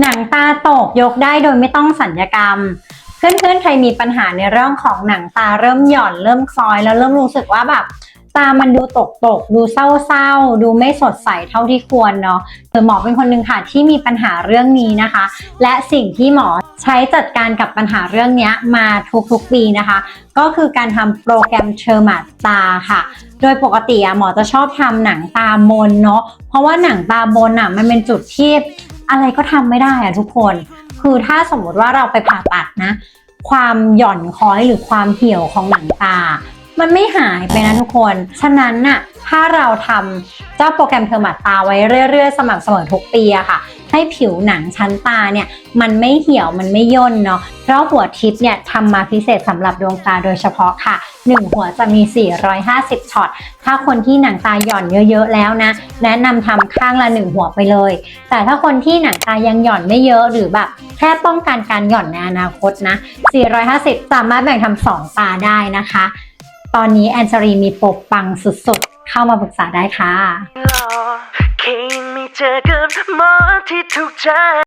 หนังตาตกยกได้โดยไม่ต้องสัญญกรรม เพื่อนๆใครมีปัญหาในเรื่องของหนังตาเริ่มหย่อนเริ่มคล้อยแล้วเริ่มรู้สึกว่าแบบตามันดูตกตกดูเศร้าๆ ดูไม่สดใสเท่าที่ควรเนาะเออหมอเป็นคนหนึ่งค่ะที่มีปัญหาเรื่องนี้นะคะ และสิ่งที่หมอใช้จัดการกับปัญหาเรื่องนี้มาทุกๆปีนะคะ ก็คือการทำโปรแกรมเชอร์มาตาค่ะ โดยปกติอะหมอจะชอบทำหนังตาบนเนาะเพราะว่าหนังตาบนอะมันเป็นจุดที่ อะไรก็ทำไม่ได้อะทุกคน คือถ้าสมมติว่าเราไปผ่าตัดนะ ความหย่อนคล้อยหรือความเหี่ยวของหนังตา มันไม่หายไปนะทุกคน ฉะนั้นน่ะถ้าเราทำเจ้าโปรแกรมเทอร์มาตาไว้เรื่อยๆ สม่ำเสมอทุกปีอะค่ะ ให้ผิวหนังชั้นตาเนี่ยมันไม่เหี่ยวมันไม่ย่นเนาะเพราะหัวทิปเนี่ยทำมาพิเศษสำหรับดวงตาโดยเฉพาะค่ะ 1 หัวจะมี 450 ช็อต ถ้าคนที่หนังตาหย่อนเยอะๆแล้วนะ แนะนำทำข้างละ 1 หัวไปเลย แต่ถ้าคนที่หนังตายังหย่อนไม่เยอะหรือแบบแค่ป้องกันการหย่อนในอนาคตนะ 450 สามารถแบ่งทำสองตาได้นะคะ ตอนนี้แอนเจรีมีโปรปังสุดๆ เข้ามาปรึกษาได้ค่ะ เจอกับหมอที่ถูกใจ